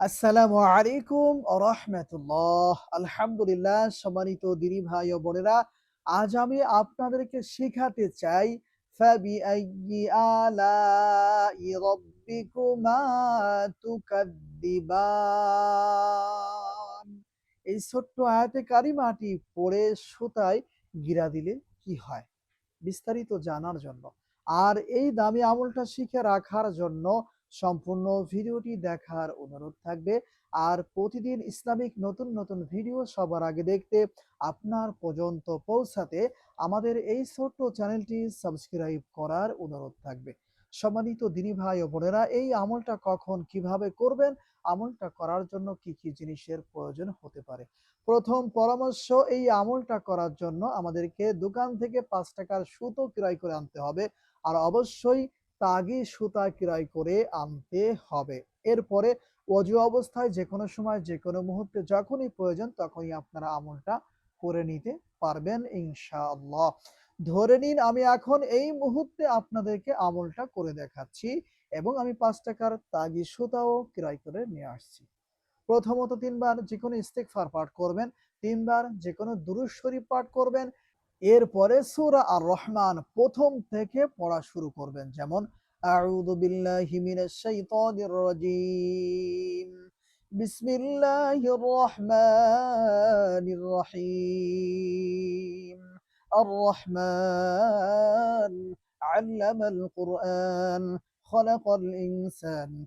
আসসালামু আলাইকুম রহমতুল্লাহ। আলহামদুলিল্লাহ, সম্মানিত দিনী ভাই ও বোনেরা, আজ আমি আপনাদেরকে শেখাতে চাই তুকাদ্দিবান। এই ছোট্ট আয়াতে কারিমাটি পড়ে সুতায় গিরা দিলে কি হয়? বিস্তারিত জানার জন্য। আর এই দামি আমলটা শিখে রাখার জন্য সম্পূর্ণ ভিডিওটি দেখার অনুরোধ থাকবে। আর প্রতিদিন ইসলামিক নতুন নতুন ভিডিও সবার আগে দেখতে আপনার পর্যন্ত পৌঁছাতে আমাদের এই ছোট্ট চ্যানেলটি সাবস্ক্রাইব করার অনুরোধ থাকবে। সম্মানিত দিনী ভাই ও বোনেরা, এই আমলটা কখন কীভাবে করবেন? আমলটা করার জন্য কি কি জিনিসের প্রয়োজন হতে পারে? প্রথম পরামর্শ, এই আমলটা করার জন্য আমাদেরকে দোকান থেকে পাঁচ টাকার সুতো ক্রয় করে আনতে হবে। আর অবশ্যই তাগি সুতা ক্রয় করে আনতে হবে। এরপরে অজু অবস্থায় যে কোনো সময় যে কোনো মুহূর্তে যখনই প্রয়োজন তখনই আপনারা আমলটা করে নিতে পারবেন ইনশাআল্লাহ। ধরে নিন আমি এখন এই মুহূর্তে আপনাদেরকে আমলটা করে দেখাচ্ছি এবং আমি পাঁচ টাকার তাগি সুতাও ক্রয় করে নিয়ে আসছি। প্রথমত তিনবার যে কোনো ইস্তেকফার পাঠ করবেন, তিনবার যে কোনো দুরুদ শরীফ পাঠ করবেন এরপরে সূরা আর রহমান প্রথম থেকে পড়া শুরু করবেন। যেমন, আউযু বিল্লাহি মিনাশ শাইতানির রাজীম। বিসমিল্লাহির রহমানির রহিম। আর রহমান আল্লামাল কুরআন। খলাকাল ইনসান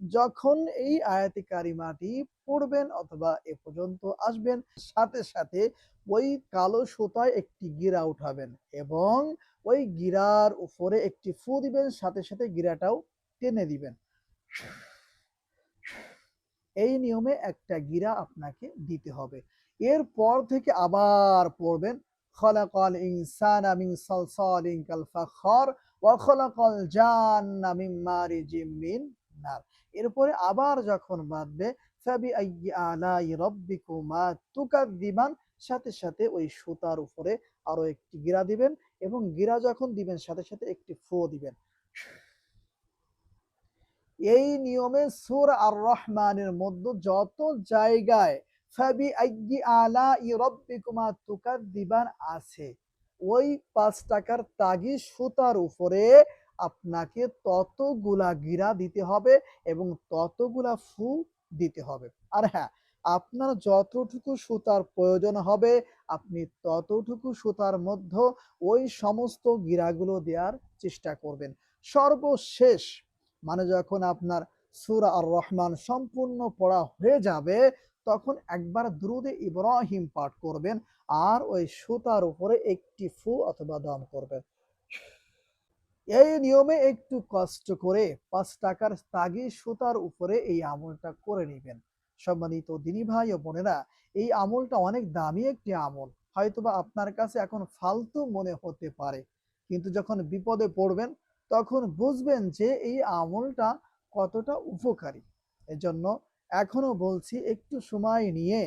যখন এই আয়াতি কারিমাটি পড়বেন অথবা এ পর্যন্ত আসবেন, সাথে সাথে ওই কালো সুতায় একটি গিরা উঠাবেন এবং ওই গিরার উপরে একটি ফু দিবেন, সাথে সাথে গিরাটাও টেনে দিবেন। এই নিয়মে একটা গিরা আপনাকে দিতে হবে। এরপর থেকে আবার পড়বেন, খলাকাল ইনসানা মিন সালসালিন কাল ফাখর ওয়া খলাকাল জান্না মিন মারিজিম মিন নার। এরপরে আবার যখন বাঁধবে সাথে সাথে ওই সুতার উপরে আরও একটি গিরা দিবেন এবং গিরা যখন দিবেন, সাথে সাথে একটি ফো দিবেন। এই নিয়মে সুর আর রহমানের মধ্যে যত জায়গায় আছে, ওই পাঁচ টাকার তাগি সুতার উপরে আপনাকে ততগুলা গিরা দিতে হবে এবং ততগুলা ফু দিতে হবে। আর হ্যাঁ আপনার যতটুকু সুতার প্রয়োজন হবে, আপনি ততটুকু সুতার মধ্যে ওই সমস্ত গিরাগুলো দেওয়ার চেষ্টা করবেন। সর্বশেষ মানে যখন আপনার সুরা আর রহমান সম্পূর্ণ পড়া হয়ে যাবে, তখন একবার দ্রুদে ইব্রাহিম পাঠ করবেন আর ওই সুতার উপরে একটি ফু অথবা দম করবেন। এই নিয়মে একটু কষ্ট করে পাঁচ টাকার তাগি সুতার উপরে এই আমলটা করে নেবেন। সম্মানিত দিনী ভাই ও বোনেরা, এই আমলটা অনেক দামি একটি আমল। হয়তোবা আপনার কাছে এখন ফালতু মনে হতে পারে। কিন্তু যখন বিপদে পড়বেন, তখন বুঝবেন যে এই আমলটা কতটা উপকারী। এজন্য এখনও বলছি, একটু সময় নিয়ে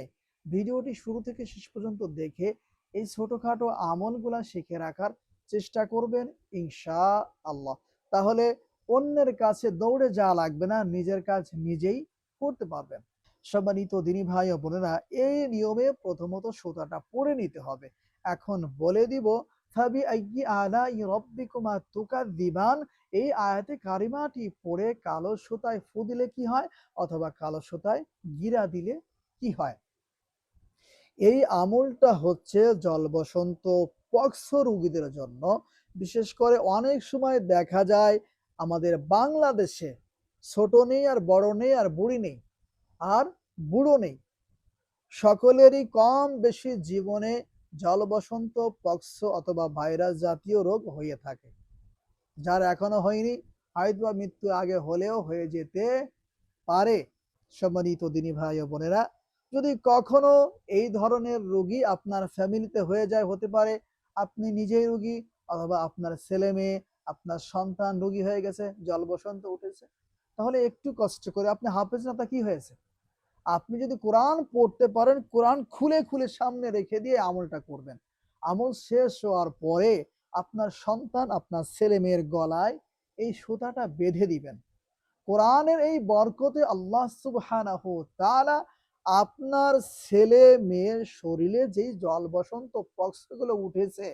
ভিডিওটি শুরু থেকে শেষ পর্যন্ত দেখে এই ছোটখাটো আমলগুলা শিখে রাখার চেষ্টা করবেন ইনশা আল্লাহ তাহলে অন্যের কাছে দৌড়ে যাওয়া লাগবে না, নিজের কাজ নিজেই করতে পারবেন। সম্মানিত দিনী ভাই ও বোনেরা, এই নিয়মে প্রথমত সুতাটা পরে নিতে হবে। এখন বলে দিব আলা তুকাদ্দিবান এই আয়াতে কারিমাটি পড়ে কালো সুতায় ফু দিলে কি হয়, অথবা কালো সুতায় গিরা দিলে কি হয়? এই আমলটা হচ্ছে জল বসন্ত পক্স রোগীদের জন্য। বিশেষ করে অনেক সময় দেখা যায় আমাদের বাংলাদেশে ছোট নেই আর বড় নেই আর বুড়ি নেই আর বুড়ো নেই। সকলেরই কম বেশি জীবনে জল বসন্ত পক্স অথবা ভাইরাস জাতীয় রোগ হয়ে থাকে, যার এখনও হয়নি, হয়তো বা মৃত্যু আগে হলেও হয়ে যেতে পারে। সম্মানিত দিনী ভাই ও বোনেরা, যদি কখনো এই ধরনের রোগী আপনার ফ্যামিলিতে হয়ে যায়, হতে পারে আপনি নিজেই রোগী অথবা আপনার ছেলে মেয়ে, আপনার সন্তান রোগী হয়ে গেছে, জল বসন্ত উঠেছে। তাহলে একটু কষ্ট করে আপনি হাফেজ না তা কি হয়েছে? আপনি যদি কোরআন পড়তে পারেন, কোরআন খুলে খুলে সামনে রেখে দিয়ে আমলটা করবেন। আমল শেষ হওয়ার পরে আপনার সন্তান, আপনার ছেলে মেয়ের গলায় এই সুতাটা বেঁধে দিবেন। কোরআনের এই বরকতে আল্লাহ সুবহানাহু তাআলা আপনার ছেলে মেয়ের শরীরে যেই জল বসন্ত পক্সগুলো উঠেছে,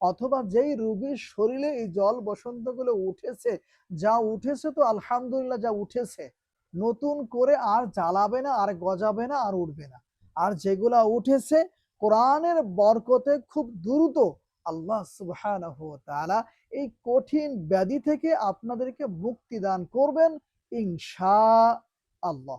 অথবা যেই রুগীর শরীরে এই জল বসন্তগুলো উঠেছে, যা উঠেছে তো আলহামদুলিল্লাহ যা উঠেছে, নতুন করে আর জ্বালাবে না, আর গজাবে না, আর উঠবে না। আর যেগুলা উঠেছে, কোরআনের বরকতে খুব দ্রুত আল্লাহ তাআলা এই কঠিন ব্যাধি থেকে আপনাদেরকে মুক্তি দান করবেন ইনশা আল্লাহ।